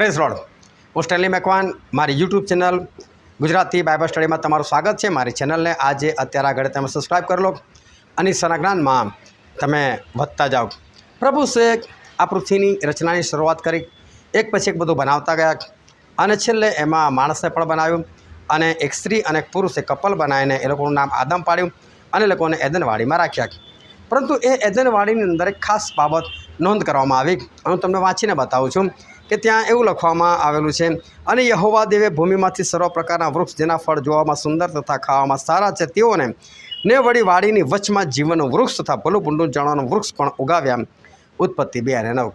Praise Lord. હું Stanley Macwan, મારી YouTube channel Gujarati Bible સ્ટડીમાં તમારું સ્વાગત છે. મારી ચેનલને આજે અત્યારે આગળ તમે સબસ્ક્રાઈબ કરી લો અને સનાજ્ઞાનમાં તમે વધતા જાઓ. પ્રભુ શેખ આ પૃથ્વીની રચનાની શરૂઆત કરી. એક પછી એક બધું બનાવતા ગયા અને છેલ્લે એમાં માણસને પણ બનાવ્યું અને એક સ્ત્રી અને પુરુષ કપલ બનાવીને એ લોકોનું નામ આદમ પાડ્યું અને લોકોને એદનવાડીમાં રાખ્યા. પરંતુ એ એદનવાડીની અંદર એક ખાસ બાબત નોંધ કરવામાં આવી. હું તમને વાંચીને બતાવું છું. કે ત્યાં એવું લખવામાં આવેલું છે, અને યહોવા દેવે ભૂમિમાંથી સર્વ પ્રકારના વૃક્ષ જેના ફળ જોવામાં સુંદર તથા ખાવામાં સારા છે. તેઓને ને વળી વાડીની વચમાં જીવનનું વૃક્ષ તથા ભલું ભૂંડું જાણવાનું વૃક્ષ પણ ઉગાવ્યા. ઉત્પત્તિ બે અને નવ.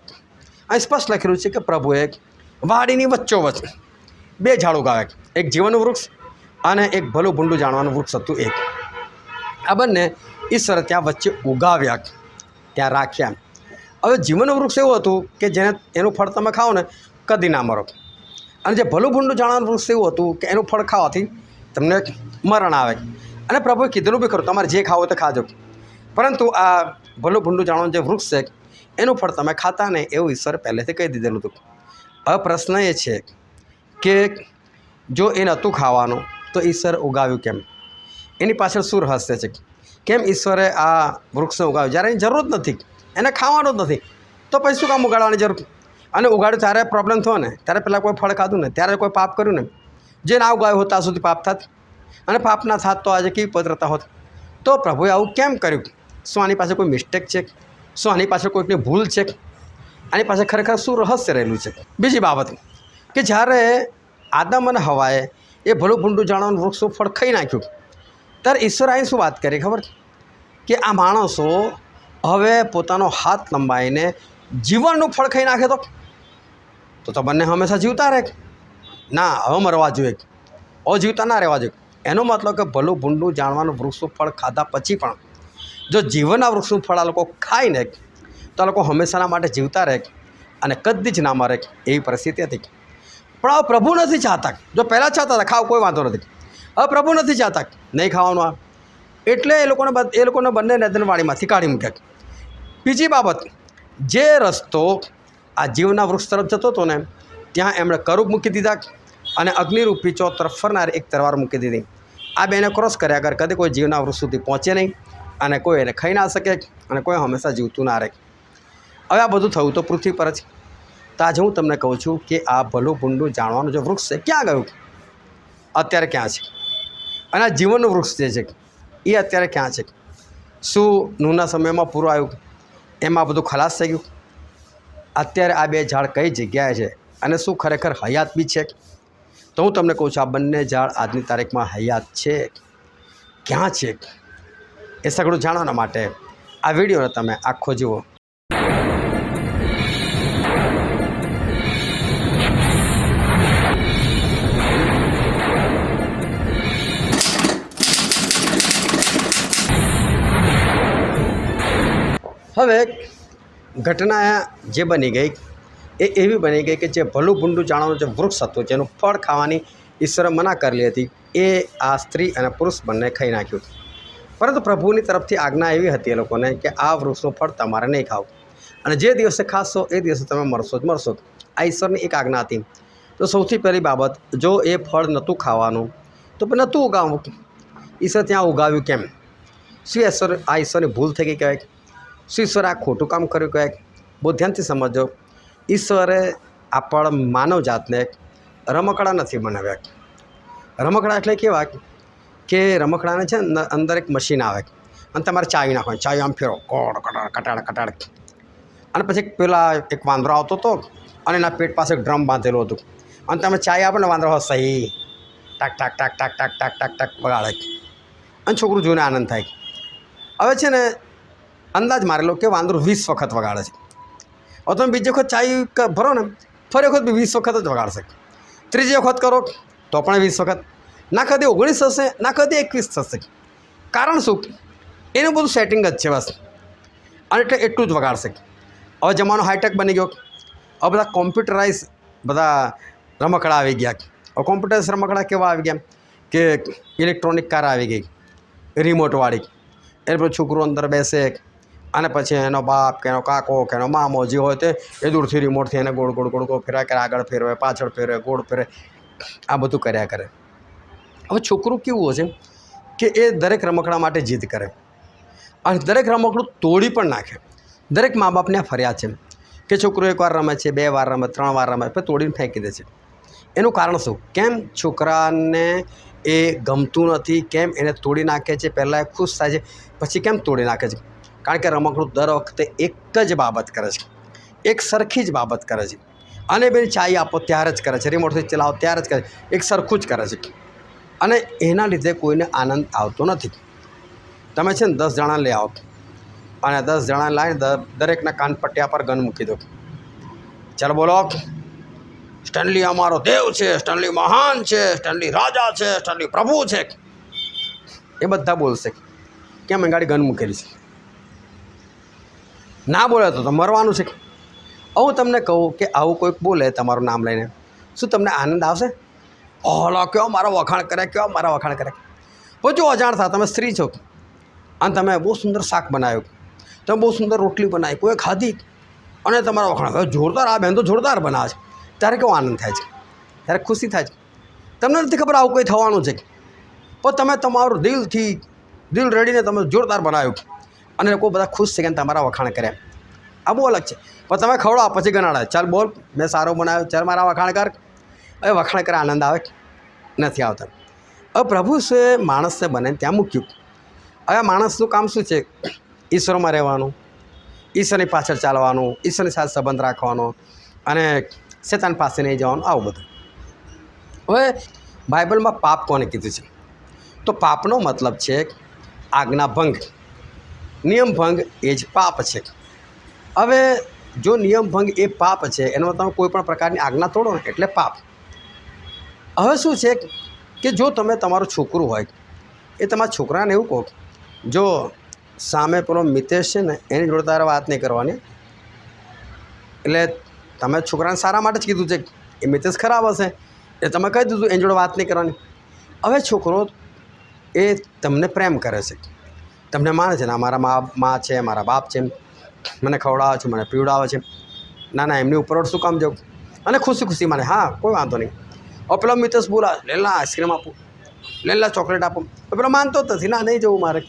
અહીં સ્પષ્ટ લખેલું છે કે પ્રભુએ વાડીની વચ્ચોવચ બે ઝાડ ઉગાવ્યા. એક જીવનનું વૃક્ષ અને એક ભલું ભૂંડું જાણવાનું વૃક્ષ હતું એક. આ બંને ઈશ્વરે ત્યાં વચ્ચે ઉગાવ્યા, ત્યાં રાખ્યા. હવે જીવનનું વૃક્ષ એવું હતું કે જેને એનું ફળ તમે ખાઓ ને કદી ના મરો. અને જે ભલું ભૂંડું જાણવાનું વૃક્ષ એવું હતું કે એનું ફળ ખાવાથી તમને મરણ આવે. અને પ્રભુએ કીધેલું બી ખરું, તમારે જે ખાવો તે ખાજો. પરંતુ આ ભલું ભૂંડું જાણવાનું જે વૃક્ષ છે, એનું ફળ તમે ખાતા ને એવું ઈશ્વરે પહેલેથી કહી દીધેલું હતું. હવે પ્રશ્ન એ છે કે જો એ નહોતું ખાવાનું, તો ઈશ્વર ઉગાવ્યું કેમ? એની પાછળ શું રહસ્ય છે? કેમ ઈશ્વરે આ વૃક્ષને ઉગાવ્યું? જ્યારે એની જરૂર જ નથી. એને ખાવાનું જ નથી. તો પછી શું કામ ઉગાડવાની જરૂર? અને ઉગાડ્યું ત્યારે પ્રોબ્લેમ થયો ને, ત્યારે પહેલાં કોઈ ફળ ખાધું ને, ત્યારે કોઈ પાપ કર્યું ને, જે ના ઉગાયું હોત ત્યાં સુધી પાપ થાત. અને પાપ ના થાત તો આજે કેવી પવિત્રતા હોત? તો પ્રભુએ આવું કેમ કર્યું? શું આની પાસે કોઈ મિસ્ટેક છે? શું આની પાસે કોઈકની ભૂલ છે? આની પાસે ખરેખર શું રહસ્ય રહેલું છે? બીજી બાબત કે જ્યારે આદમ અને હવાએ એ ભલું ભૂંડું જાણવાનું વૃક્ષનું ફળ ખાઈ નાખ્યું, ત્યારે ઈશ્વર અહીં શું વાત કરી ખબર? કે આ માણસો હવે પોતાનો હાથ લંબાઈને જીવનનું ફળ ખાઈ નાખે તો? તો તો બંને હંમેશા જીવતા રહે ના, હવે મરવા જોઈએ. ઓ જીવતા ના રહેવા જોઈએ. એનો મતલબ કે ભલું ભૂંડું જાણવાનું વૃક્ષનું ફળ ખાધા પછી પણ જો જીવનના વૃક્ષનું ફળ આ લોકો ખાઈ ને તો આ લોકો હંમેશાના માટે જીવતા રહે અને કદી જ ના મરે એવી પરિસ્થિતિ હતી. પણ હવે પ્રભુ નથી ચાહતા. જો પહેલાં ચાહતા હતા, ખાવ કોઈ વાંધો નથી. હવે પ્રભુ નથી ચાહતા. નહીં ખાવાનું આ. એટલે એ લોકોને એ લોકોને બંને નદનવાડીમાંથી કાઢી મૂક્યા. બીજી બાબત, જે રસ્તો આ જીવના વૃક્ષ તરફ જતો હતો ને, ત્યાં એમણે કરૂપ મૂકી દીધા અને અગ્નિરૂપી ચો તરફ ફરનાર એક તરવાર મૂકી દીધી. આ બેને ક્રોસ કર્યા કર કદી કોઈ જીવના વૃક્ષ સુધી પહોંચે નહીં અને કોઈ એને ખાઈ ના શકે અને કોઈ હંમેશા જીવતું ના રહે. હવે આ બધું થયું તો પૃથ્વી પર જ. તો આજે હું તમને કહું છું કે આ ભલું ભૂંડું જાણવાનું જે વૃક્ષ છે, ક્યાં ગયું? અત્યારે ક્યાં છે? અને આ જીવનનું વૃક્ષ જે છે, એ અત્યારે ક્યાં છે? શું નૂના સમયમાં પૂરું આવ્યું? એમાં બધું ખલાસ થઈ ગયું. અત્યારે આ બે ઝાડ કઈ જગ્યાએ છે અને શું ખરેખર હયાત બી છે? તો હું તમને કહું છું, આ બંને ઝાડ આજની તારીખમાં હયાત છે ક્યાં છે? એ સગડું જાણવાના માટે આ વિડીયોને તમે આખો જુઓ. હવે ઘટના જે બની ગઈ એ એવી બની ગઈ કે જે ભલું ભૂંડું જાણવાનું જે વૃક્ષ હતું, જેનું ફળ ખાવાની ઈશ્વરે મના કરેલી હતી, એ આ સ્ત્રી અને પુરુષ બંને ખાઈ નાખ્યું પરંતુ પ્રભુની તરફથી આજ્ઞા એવી હતી એ લોકોને કે આ વૃક્ષનું ફળ તમારે નહીં ખાવું. અને જે દિવસે ખાશો, એ દિવસે તમે મરશો જ મરશો. આ ઈશ્વરની એક આજ્ઞા હતી. તો સૌથી પહેલી બાબત, જો એ ફળ નહોતું ખાવાનું, તો પણ નહોતું ઉગાવવું. ઈશ્વર ત્યાં ઉગાવ્યું કેમ? શું ઈશ્વર, આ ઈશ્વરની ભૂલ થઈ ગઈ કહેવાય? શું ઈશ્વરે આ ખોટું કામ કર્યું કહેવાય બહુ ધ્યાનથી સમજો ઈશ્વરે આપણ માનવ જાતને રમકડા નથી બનાવ્યા. રમકડા એટલે કેવા કે રમકડાને છે ને અંદર એક મશીન આવે. અને તમારે ચાવી નાખવાની, ચાવી આમ ફેરો કોડ કટાડ કટાડ કટાડ અને પછી પેલા એક વાંદરો આવતો હતો અને એના પેટ પાસે એક ડ્રમ બાંધેલું હતું. અને તમે ચાય આપો ને, વાંદરો સહી ટાક ટાક ટાક ટાક ટાક ટાક ટાક ટાક વગાડે અને છોકરું જોઈને આનંદ થાય. હવે છે ને અંદાજ મારેલો કે વાંદરો વીસ વખત વગાડે છે. હવે તમે બીજી વખત ક- ભરો ને, ફરી વખત બી વીસ વખત જ વગાડશે. ત્રીજી વખત કરો, તો પણ વીસ વખત. ના કદી ઓગણીસ થશે, ના કદી એકવીસ થશે. કારણ શું? એનું બધું સેટિંગ જ છે બસ. અને એટલે એટલું જ વગાડશે. હવે જમાનો હાઈટેક બની ગયો. હવે બધા કોમ્પ્યુટરાઇઝ બધા રમકડા આવી ગયા. હવે કોમ્પ્યુટરાઇઝ રમકડા કેવા આવી ગયા? કે ઇલેક્ટ્રોનિક કાર આવી ગઈ. રિમોટવાળી એટલે પછી છોકરો અંદર બેસે. અને પછી એનો બાપ કે એનો કાકો કે એનો મામો જે હોય તે એ દૂરથી રિમોટથી એને ગોળ ગોળ ગોળ ગોળ ફેરવે, કે આગળ ફેરવે, પાછળ ફેરવે, ગોળ ફેરવે. આ બધું કર્યા કરે. હવે છોકરું કેવું હશે કે એ દરેક રમકડા માટે જીદ કરે. અને દરેક રમકડું તોડી પણ નાખે. દરેક મા બાપને આ ફરિયાદ છે કે છોકરો એકવાર રમે છે, બે વાર રમે, ત્રણ વાર રમે, પછી તોડીને ફેંકી દે છે. એનું કારણ શું? કેમ છોકરાને એ ગમતું નથી? કેમ એને તોડી નાખે છે? પહેલાં એ ખુશ થાય છે. પછી કેમ તોડી નાખે છે? કારણ કે રમકડું દર વખતે એક જ બાબત કરે છે. એક સરખી જ બાબત કરે છે. અને બેન ચાય આપો ત્યારે જ કરે છે. રિમોટથી ચલાવો ત્યારે જ કરે એક સરખું જ કરે છે. અને એના લીધે કોઈને આનંદ આવતો નથી. તમે છે ને દસ જણા લઈ આવો. અને દસ જણા લાવીને દરેકના કાન પટ્યા પર ગન મૂકી દો. ચાલો બોલો. સ્ટેનલી અમારો દેવ છે. સ્ટેનલી મહાન છે. સ્ટેનલી રાજા છે. સ્ટેનલી પ્રભુ છે. એ બધા બોલશે. કેમ? ગાડી ગન મૂકેલી છે. ના બોલે તો મરવાનું છે. હું તમને કહું કે આવું કોઈક બોલે તમારું નામ લઈને. શું તમને આનંદ આવશે? ઓલો કયો મારો વખાણ કરે, કયો મારા વખાણ કરે? પછી અજાણ થા તમે સ્ત્રી છો. અને તમે બહુ સુંદર શાક બનાવ્યું. તમે બહુ સુંદર રોટલી બનાવી, કોઈ ખાધી? અને તમારા વખાણ જોરદાર, આ બહેન તો જોરદાર બનાવે છે. ત્યારે કેવો આનંદ થાય છે? ત્યારે ખુશી થાય છે. તમને નથી ખબર આવું કંઈ થવાનું છે? પણ તમે તમારું દિલથી, દિલ રેડીને તમે જોરદાર બનાવ્યું. અને લોકો બધા ખુશ છે કે તમારા વખાણ કરે. આ બહુ અલગ છે. પણ તમે ખવડાવો, પછી ગણાડે ચાલ બોલ, મેં સારો બનાવ્યો. ચાલ મારા વખાણ કર. હવે વખાણ કરે, આનંદ આવે નથી આવતા. હવે પ્રભુ એ માણસને બને ત્યાં મૂક્યું. હવે માણસનું કામ શું છે? ઈશ્વરમાં રહેવાનું, ઈશ્વરની પાછળ ચાલવાનું, ઈશ્વરની સાથે સંબંધ રાખવાનો અને શેતાન પાસે નહીં જવાનું, આવું બધું. હવે બાઇબલમાં પાપ કોને કીધું છે? તો પાપનો મતલબ છે આજ્ઞા ભંગ નિયમ ભંગ એ જ પાપ છે. હવે જો નિયમભંગ એ પાપ છે, એનો તમે કોઈ પણ પ્રકારની આજ્ઞા તોડો ને એટલે પાપ. હવે શું છે કે જો તમે તમારું છોકરું હોય, એ તમારા છોકરાને એવું કહો જો સામે પેલો મિતેશ છે ને, એની જોડે તારે વાત નહીં કરવાની. એટલે તમે છોકરાને સારા માટે જ કીધું છે એ મિતેશ ખરાબ હશે. એ તમે કહી દીધું એની જોડે વાત નહીં કરવાની. હવે છોકરો એ તમને પ્રેમ કરે છે. તમને માને છે ને મારા મા મા છે, મારા બાપ છે, મને ખવડાવે છે, મને પીવડાવે છે. ના ના, એમની ઉપર શું કામ જવું? અને ખુશી ખુશી માને, હા, કોઈ વાંધો નહીં. હવે પેલો મિતેશ બોલા લેલા આઈસ્ક્રીમ આપો. લેલા ચોકલેટ આપો. પેલો માનતો જ નથી, ના, નહીં જવું મારે.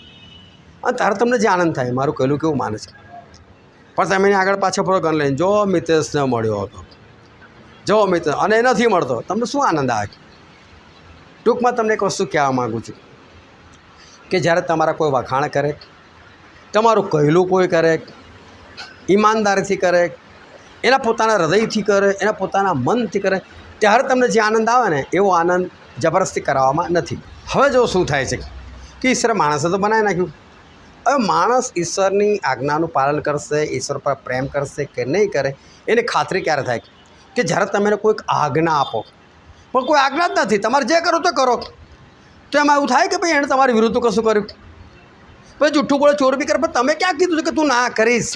અને તારે તમને જે આનંદ થાય, મારું કહેલું કેવું માને છે. પણ તમે એની આગળ પાછળ ફરો ગણ લઈને, જો મિતેશને મળ્યો હતો. જો મિતેશ, અને એ નથી મળતો. તમને શું આનંદ આવે? ટૂંકમાં તમને એક વસ્તુ કહેવા માગું છું. કે જ્યારે તમારા કોઈ વખાણ કરે, તમારું કહેલું કોઈ કરે, ઈમાનદારીથી કરે, એના પોતાના હૃદયથી કરે, એના પોતાના મનથી કરે, ત્યારે તમને જે આનંદ આવે ને, એવો આનંદ જબરદસ્તી કરાવવામાં નથી. હવે જો શું થાય છે કે ઈશ્વરે માણસે તો બનાવી નાખ્યું. હવે માણસ ઈશ્વરની આજ્ઞાનું પાલન કરશે, ઈશ્વર પર પ્રેમ કરશે કે નહીં કરે, એની ખાતરી ક્યારે થાય? કે જ્યારે તમે કોઈક આજ્ઞા આપો. પણ કોઈ આજ્ઞા જ નથી. તમારે જે કરો તો કરો. તો એમાં એવું થાય કે ભાઈ એણે તમારી વિરુદ્ધ કશું કર્યું? પછી જુઠ્ઠું બોલે, ચોર બી કરે, પણ તમે ક્યાં કીધું છે કે તું ના કરીશ?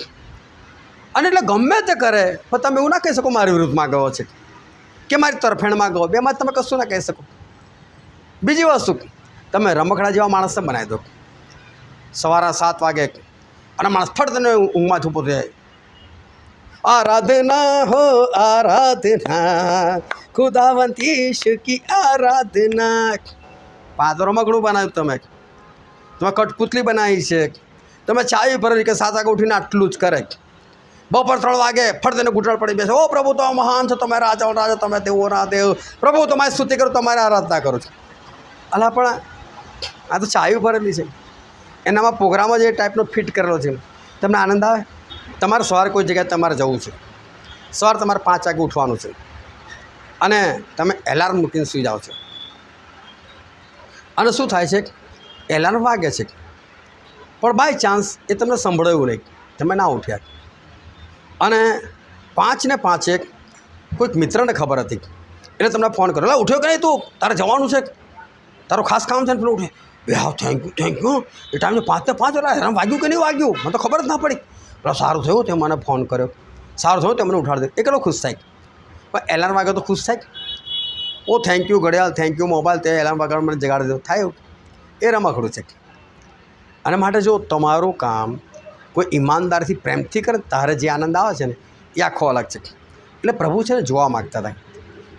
અને એટલે ગમે તે કરે, પણ તમે એવું ના કહી શકો મારી વિરુદ્ધમાં ગયો છે કે મારી તરફેણમાં ગયો બેમાં તમે કશું ના કહી શકો. બીજી વસ્તુ, તમે રમકડા જેવા માણસને બનાવી દો. સવારે સાત વાગે અને માણસ ફટ તને ઊંઘમાં ઊભો થઈ જાય. આરાધના હો, આરાધના ખુદાવંતી ઈશુ કી આરાધના. પાદો મગડું બનાવ્યું તમે. તમે કઠપુતલી બનાવી છે. તમે ચાવી ભરેલી કે સાત વાગે ઉઠીને આટલું જ કરે. બપોર ત્રણ વાગે ફરતીને તેને ઘૂંટણ પડી બેસે. ઓ પ્રભુ, તો મહાન છો, તમે રાજા રાજા, તમે દેવો ના દેવ પ્રભુ, તમારી સ્તુતિ કરો, તમારી આરાધના કરો છો. અલા, પણ આ તો ચાવી ભરેલી છે. એનામાં પ્રોગ્રામ જ એ ટાઈપનો ફિટ કરેલો છે. તમને આનંદ આવે? તમારે સવારે કોઈ જગ્યાએ તમારે જવું છે. સવારે તમારે પાંચ વાગે ઉઠવાનું છે. અને તમે એલાર્મ મૂકીને સુઈ જાઓ છો. અને શું થાય છે? એલાર્મ વાગે છે. પણ બાય ચાન્સ એ તમને સંભળાયું નહીં. તમે ના ઉઠ્યા. અને પાંચ ને પાંચે કોઈક મિત્રને ખબર હતી. એટલે તમને ફોન કર્યો. એટલે ઉઠ્યો કે નહીં તું? તારે જવાનું છે? તારું ખાસ કામ છે ને પેલું ઉઠે. હા થેન્ક યુ થેન્ક યુ એ ટાઈમે પાંચ ને પાંચ એટલે વાગ્યું કે નહીં વાગ્યું? મને તો ખબર જ ના પડી. પેલો સારું થયું તે મને ફોન કર્યો. સારું થયું તે મને ઉઠાડી દે. એ કેટલો ખુશ થાય. પણ એલાર્મ વાગે તો ખુશ થાય. ઓ થેન્ક યુ ઘડિયાળ થેન્ક યુ મોબાઈલ તે એલાર્મ વગાડ, મને જગાડી દો. થાય એ રમકડું છે. અને માટે જો તમારું કામ કોઈ ઈમાનદારથી, પ્રેમથી કરે, તારે જે આનંદ આવે છે ને, એ આખો અલગ છે. એટલે પ્રભુ છે ને, જોવા માગતા હતા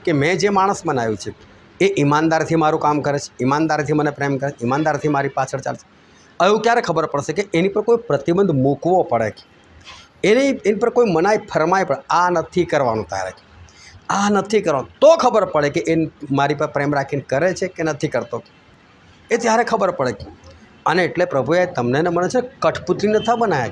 કે મેં જે માણસ બનાવ્યું છે, એ ઈમાનદારથી મારું કામ કરે છે, ઈમાનદારથી મને પ્રેમ કરે છે, ઈમાનદારથી મારી પાછળ ચાલશે એવું ક્યારે ખબર પડશે કે એની પર કોઈ પ્રતિબંધ મૂકવો પડે એની એની પર કોઈ મનાઈ ફરમાય પડે આ નથી કરવાનું તારે. આ નથી કરવાનું તો ખબર પડે કે એ મારી પર પ્રેમ રાખીને કરે છે કે નથી કરતો. એ ત્યારે ખબર પડે. અને એટલે પ્રભુએ તમને ને મને છે, કઠપુતલી નથી બનાવ્યા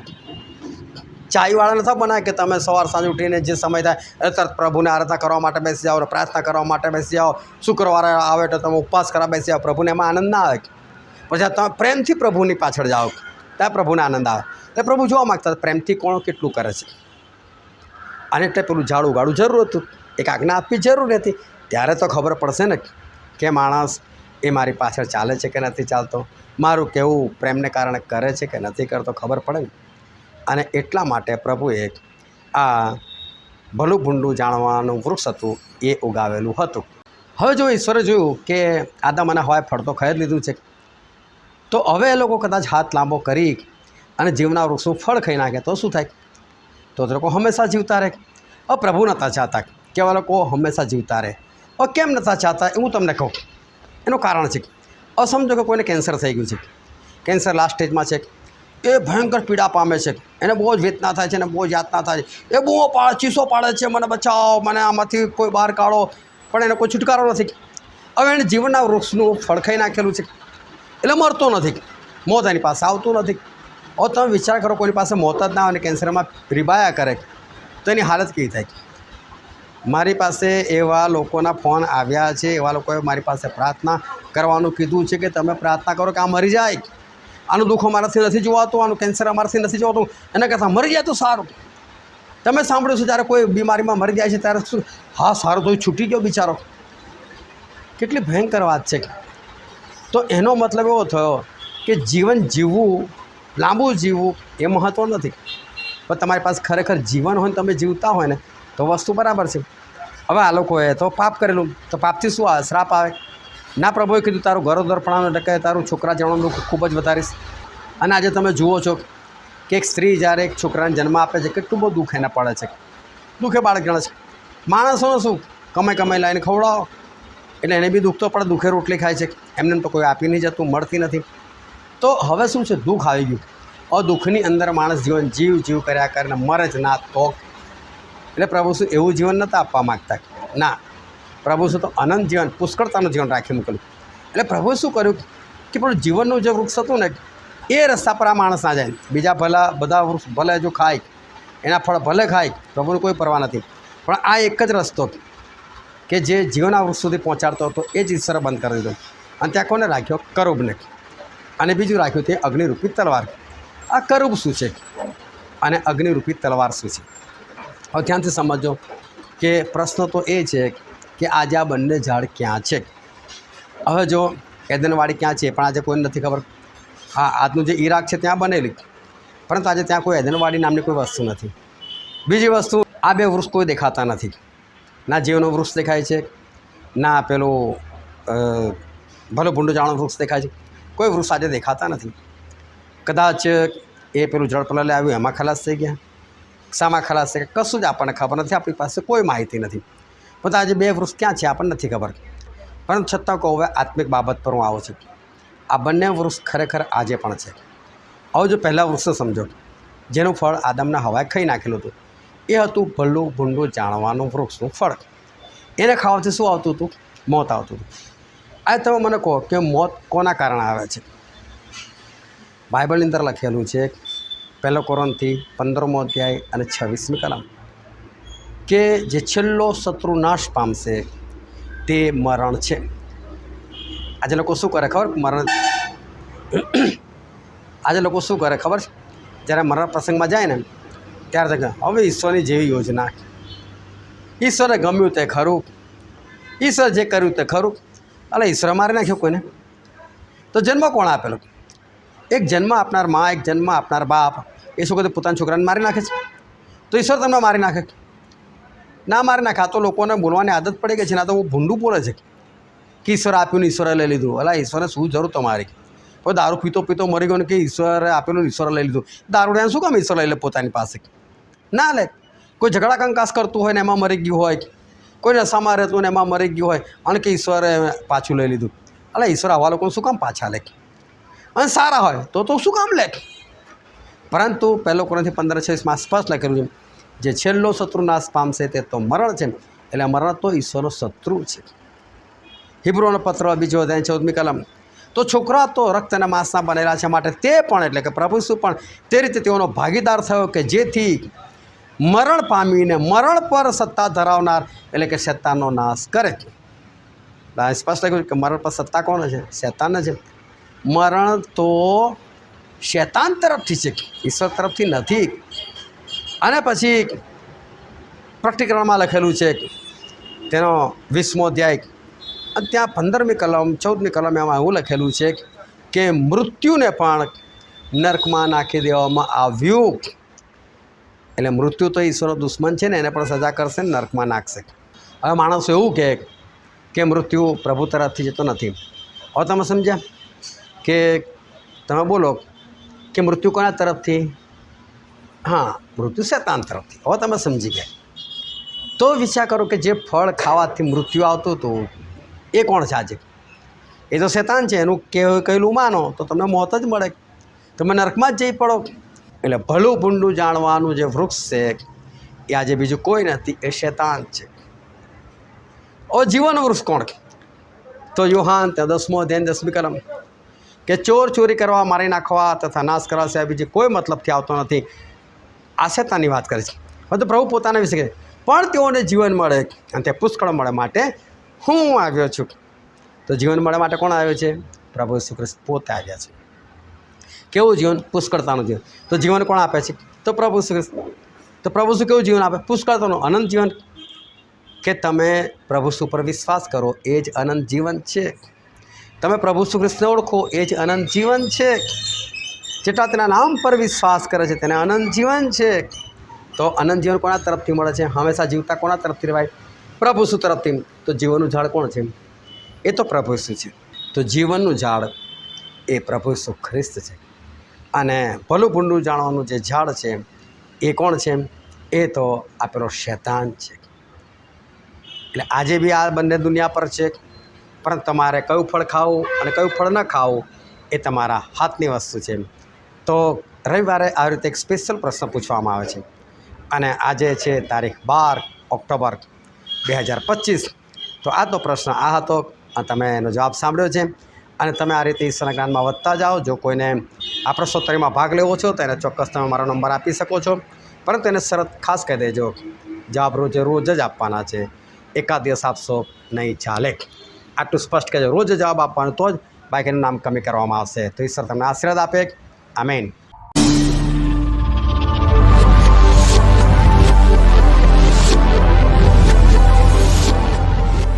ચાઈવાળા નથી બનાવ્યા કે તમે સવાર સાંજ ઉઠીને જે સમય થાય એટલે તરત પ્રભુને આરાધના કરવા માટે બેસી જાઓ, પ્રાર્થના કરવા માટે બેસી જાઓ, શુક્રવારે આવે તો તમે ઉપવાસ કરવા બેસી જાઓ, પ્રભુને એમાં આનંદ ના આવે. પછી તમે પ્રેમથી પ્રભુની પાછળ જાઓ. ત્યાં પ્રભુને આનંદ આવે. એટલે પ્રભુ જોવા માગતા પ્રેમથી કોણ કેટલું કરે છે? અને એટલે પેલું ઝાડ ઉગાડવું જરૂર હતું. એક આજ્ઞા આપવી જરૂર હતી. ત્યારે તો ખબર પડશે ને કે માણસ એ મારી પાછળ ચાલે છે કે નથી ચાલતો? મારું કેવું પ્રેમને કારણે કરે છે કે નથી કરતો ખબર પડે ને? અને એટલા માટે પ્રભુએ આ ભલું ભૂંડું જાણવાનું વૃક્ષ હતું એ ઉગાવેલું હતું. હવે જો ઈશ્વરે જોયું કે આદમ અને હવાએ ફળતો ખાઈ લીધું છે. તો હવે એ લોકો કદાચ હાથ લાંબો કરી અને જીવના વૃક્ષનું ફળ ખાઈ નાખે તો શું થાય? તો લોકો હંમેશા જીવતા રહે. પ્રભુ નહોતા ચાહતા. કે એવા લોકો હંમેશા જીવતા રહે. હવે કેમ નતા ચાહતા હું તમને કહું. એનું કારણ છે અસમજો કે કોઈને કેન્સર થઈ ગયું છે. કેન્સર લાસ્ટ સ્ટેજમાં છે. એ ભયંકર પીડા પામે છે. એને બહુ જ વેદના થાય છે એને બહુ જ યાતના થાય છે. એ બહુ પાડે ચીસો પાડે છે. મને બચાવો, મને આમાંથી કોઈ બહાર કાઢો. પણ એને કોઈ છુટકારો નથી. હવે એને જીવનના વૃક્ષનું ફળખાઈ નાખેલું છે. એટલે મરતો નથી. મોત એની પાસે આવતું નથી. હવે તમે વિચાર કરો કોઈની પાસે મોત જ ના આવે અને કેન્સરમાં રીબાયા કરે. તો એની હાલત કેવી થાય? મારી પાસે એવા લોકોના ફોન આવ્યા છે, એવા લોકોએ મારી પાસે પ્રાર્થના કરવાનું કીધું છે કે તમે પ્રાર્થના કરો કે આ મરી જાય. આનું દુઃખ અમારાથી નથી જોવાતું, આનું કેન્સર અમારાથી નથી જોવાતું. એના કરતાં મરી જાય તો સારું. તમે સાંભળ્યું છે જ્યારે કોઈ બીમારીમાં મરી જાય છે, ત્યારે શું? હા, સારું, તો છૂટી ગયો બિચારો. કેટલી ભયંકર વાત છે. તો એનો મતલબ એવો થયો કે જીવન જીવવું, લાંબુ જીવવું એ મહત્ત્વ નથી. પણ તમારી પાસે ખરેખર જીવન હોય ને, તમે જીવતા હોય ને તો વસ્તુ બરાબર છે. હવે આ લોકોએ તો પાપ કરેલું. તો પાપથી શું શ્રાપ આવે? ના પ્રભુએ કીધું, તારું ઘરો દરપણાનો ટકે તારું છોકરા જવાનું ખૂબ જ વધારીશ. અને આજે તમે જુઓ છો કે એક સ્ત્રી જ્યારે એક છોકરાને જન્મ આપે છે, કેટલું બધું દુઃખ એને પડે છે. દુઃખે બાળક ગણે છે. માણસોને શું? કમાઈ કમાઈ લાવીને ખવડાવો. એટલે એને બી દુઃખ તો પડે, દુઃખે રોટલી ખાય છે. એમને તો કોઈ આપી નહીં જતું, મળતી નથી. તો હવે શું છે? દુઃખ આવી ગયું. અ દુઃખની અંદર માણસ જીવન જીવ જીવ કર્યા કરીને મરે જ ના તો એટલે પ્રભુ શું એવું જીવન નહોતા આપવા માગતા ના, પ્રભુ શું તો અનંત જીવન, પુષ્કળતાનું જીવન રાખી મૂકેલું. એટલે પ્રભુએ શું કર્યું કે, પણ જીવનનું જે વૃક્ષ હતું ને, એ રસ્તા પર આ માણસ ના જાય. બીજા ભલા, બધા વૃક્ષ ભલે જો ખાય, એના ફળ ભલે ખાય, પ્રભુને કોઈ પરવા નથી. પણ આ એક જ રસ્તો કે જે જીવનના વૃક્ષ સુધી પહોંચાડતો હતો, એ જ ઈશ્વરે બંધ કરી દીધો. અને ત્યાં કોને રાખ્યો? કરુબને. અને બીજું રાખ્યું તે અગ્નિરૂપી તલવાર. આ કરુબ શું છે? અને અગ્નિરૂપી તલવાર શું છે? હવે ત્યાંથી સમજો કે પ્રશ્ન તો એ છે કે આજે આ બંને ઝાડ ક્યાં છે? હવે જો એદનવાડી ક્યાં છે પણ આજે કોઈને નથી ખબર. હા, આજનું જે ઈરાક છે ત્યાં બનેલી. પરંતુ આજે ત્યાં કોઈ એદનવાડી નામની કોઈ વસ્તુ નથી. બીજી વસ્તુ, આ બે વૃક્ષ કોઈ દેખાતા નથી. ના જીવનું વૃક્ષ દેખાય છે, ના પેલું ભલે ભૂંડું જાણો વૃક્ષ દેખાય છે, કોઈ વૃક્ષ આજે દેખાતા નથી. કદાચ એ પેલું જળ પલાલે આવ્યું એમાં ખલાસ થઈ ગયા. શામાં ખલાસ છે કે કશું જ આપણને ખબર નથી, આપણી પાસે કોઈ માહિતી નથી. પણ આજે બે વૃક્ષ ક્યાં છે આપણને નથી ખબર. પરંતુ છતાં કહું, હવે આત્મિક બાબત પર હું આવું છું. આ બંને વૃક્ષ ખરેખર આજે પણ છે. આવો જો પહેલાં વૃક્ષ સમજો. જેનું ફળ આદમના હવાએ ખાઈ નાખેલું હતું. એ હતું ભલ્લું ભૂંડું જાણવાનું વૃક્ષનું ફળ. એને ખાવાથી શું આવતું હતું? મોત આવતું હતું. આ તમે મને કહો કે મોત કોના કારણે આવે છે? બાઇબલની અંદર લખેલું છે પહેલો કોરોનથી પંદરમો અધ્યાય અને છવ્વીસમી કલમ. કે જે છેલ્લો શત્રુ નાશ પામશે તે મરણ છે. આજે લોકો શું કરે ખબર? મરણ આજે લોકો શું કરે ખબર? છે જ્યારે મરણ પ્રસંગમાં જાય ને, ત્યારે હવે ઈશ્વરની જેવી યોજના. ઈશ્વરે ગમ્યું તે ખરું. ઈશ્વર જે કર્યું તે ખરું. અલે, ઈશ્વરે મારી નાખ્યો કોઈને? તો જન્મ કોણ આપેલો? એક જન્મ આપનાર મા, એક જન્મ આપનાર બાપ, એ શું કહે પોતાના છોકરાને મારી નાખે છે. તો ઈશ્વર તમને મારી નાખે. ના મારી નાખે, આ તો લોકોને બોલવાની આદત પડી ગઈ છે ના તો હું ભૂંડું બોલે છે. કે ઈશ્વર આપ્યું ને ઈશ્વરે લઈ લીધું. અલા ઈશ્વરે શું જરૂર તમારી? કોઈ દારૂ પીતો પીતો મરી ગયો ને કે ઈશ્વરે આપેલું ઈશ્વરે લઈ લીધું. દારૂ શું કામ ઈશ્વર લઈ લે પોતાની પાસે? ના લે. કોઈ ઝઘડા કંકાસ કરતું હોય ને એમાં મરી ગયું હોય, કોઈ નશામાં રહેતું ને એમાં મરી ગયું હોય અને કે ઈશ્વરે પાછું લઈ લીધું. અલા, ઈશ્વર આવા લોકોને શું કામ પાછા લે? અને સારા હોય, તો તો શું કામ લે? પરંતુ પહેલો કોણથી પંદર છવ્વીસમાં સ્પષ્ટ લખેલું છે, જે છેલ્લો શત્રુ નાશ પામશે તે તો મરણ છે એટલે મરણ તો ઈશ્વરનો શત્રુ છે. હિબ્રોનો પત્ર, બીજો અધ્યાય ચૌદમી કલમ. તો છોકરા તો રક્ત અને માંસના બનેલા છે માટે તે પણ, એટલે કે પ્રભુ શું પણ, તે રીતે તેઓનો ભાગીદાર થયો કે જેથી મરણ પામીને મરણ પર સત્તા ધરાવનાર, એટલે કે શેતાનનો નાશ કરે. સ્પષ્ટ લખ્યું કે મરણ પર સત્તા કોણ છે? શેતાન છે. મરણ તો શેતાન તરફથી છે, ઈશ્વર તરફથી નથી. અને પછી પ્રકટીકરણમાં લખેલું છે, તેનો વીસમો અધ્યાય. અને ત્યાં પંદરમી કલમ, ચૌદમી કલમ એમાં એવું લખેલું છે કે મૃત્યુને પણ નર્કમાં નાખી દેવામાં આવ્યું. એટલે મૃત્યુ તો ઈશ્વરનો દુશ્મન છે ને, એને પણ સજા કરશે ને, નર્કમાં નાખશે. હવે માણસો એવું કહે કે મૃત્યુ પ્રભુ તરફથી જતો નથી. હવે તમે સમજ્યા? કે તમે બોલો કે મૃત્યુ કોના તરફથી? હા, મૃત્યુ શેતાન તરફથી. હવે તમે સમજી ગયા. તો વિચાર કરો કે જે ફળ ખાવાથી મૃત્યુ આવતું હતું, એ કોણ છે આજે એ તો શેતાન છે, એનું કહેલું માનો, તો તમને મોત જ મળે. તમે નરકમાં જ જઈ પડો. એટલે ભલું ભૂંડું જાણવાનું જે વૃક્ષ છે, એ આજે બીજું કોઈ નથી, એ શેતાન છે. ઓ જીવન વૃક્ષ કોણ? તો યુહાન તે દસમો અધ્યાય દસમી કલમ. કે ચોર ચોરી કરવા, મારી નાખવા તથા નાશ કરવા સિવાય બીજી કોઈ મતલબથી આવતો નથી. આશેતાની વાત કરે છે. હવે પ્રભુ પોતાના વિશે કહે પણ તેઓને જીવન મળે અને તે પુષ્કળ મળે માટે હું આવ્યો છું. તો જીવન મળે માટે કોણ આવ્યો છે? પ્રભુ ઈસુ ખ્રિસ્ત પોતે આવ્યા છે. કેવું જીવન? પુષ્કળતાનું જીવન. તો જીવન કોણ આપે છે? તો પ્રભુ ખ્રિસ્ત. તો પ્રભુ શું કેવું જીવન આપે? પુષ્કળતાનું અનંત જીવન. કે તમે પ્રભુ શું પર વિશ્વાસ કરો, એ જ અનંત જીવન છે. તમે પ્રભુ શું ઓળખો, એ જ અનંત જીવન છે. જેટલા તેના નામ પર વિશ્વાસ કરે છે, તેને અનંત જીવન છે. તો અનંત જીવન કોના તરફથી મળે છે? હંમેશા જીવતા કોના તરફથી રહેવાય? પ્રભુ શું તરફથી? તો જીવનનું ઝાડ કોણ છે? એ તો પ્રભુ શું છે? તો જીવનનું ઝાડ એ પ્રભુ શું ખ્રિસ્ત છે. અને ભલું ભૂંડું જાણવાનું જે ઝાડ છે, એ કોણ છે? એ તો આપેલો શેતાન છે. એટલે આજે બી આ બંને દુનિયા પર છે. પણ તમારે કયું ફળ ખાવું અને કયું ફળ ન ખાવું એ તમારા હાથની વસ્તુ છે તો રવિવારે આ રીતે એક સ્પેશિયલ પ્રશ્ન પૂછવામાં આવે છે. અને આજે છે તારીખ બાર ઓક્ટોબર બે હજાર પચીસ. તો આજનો પ્રશ્ન આ હતો અને તમે એનો જવાબ સાંભળ્યો છે. અને તમે આ રીતે ઈશ્વરના જ્ઞાનમાં વધતા જાઓ, જો કોઈને આ પ્રશ્નોત્તરીમાં ભાગ લેવો છો, તો એને ચોક્કસ તમે મારો નંબર આપી શકો છો. પરંતુ એને શરત ખાસ કહી દેજો, જવાબ રોજે રોજ જ આપવાના છે. એકાદ દિવસ આપશો, નહીં ચાલે. આટલું સ્પષ્ટ કહેજો, રોજ જવાબ આપવાનો, તો જ બાકીનું નામ કમી કરવામાં આવશે. તો ઈશ્વર તમને આશીર્વાદ આપે. આમેન.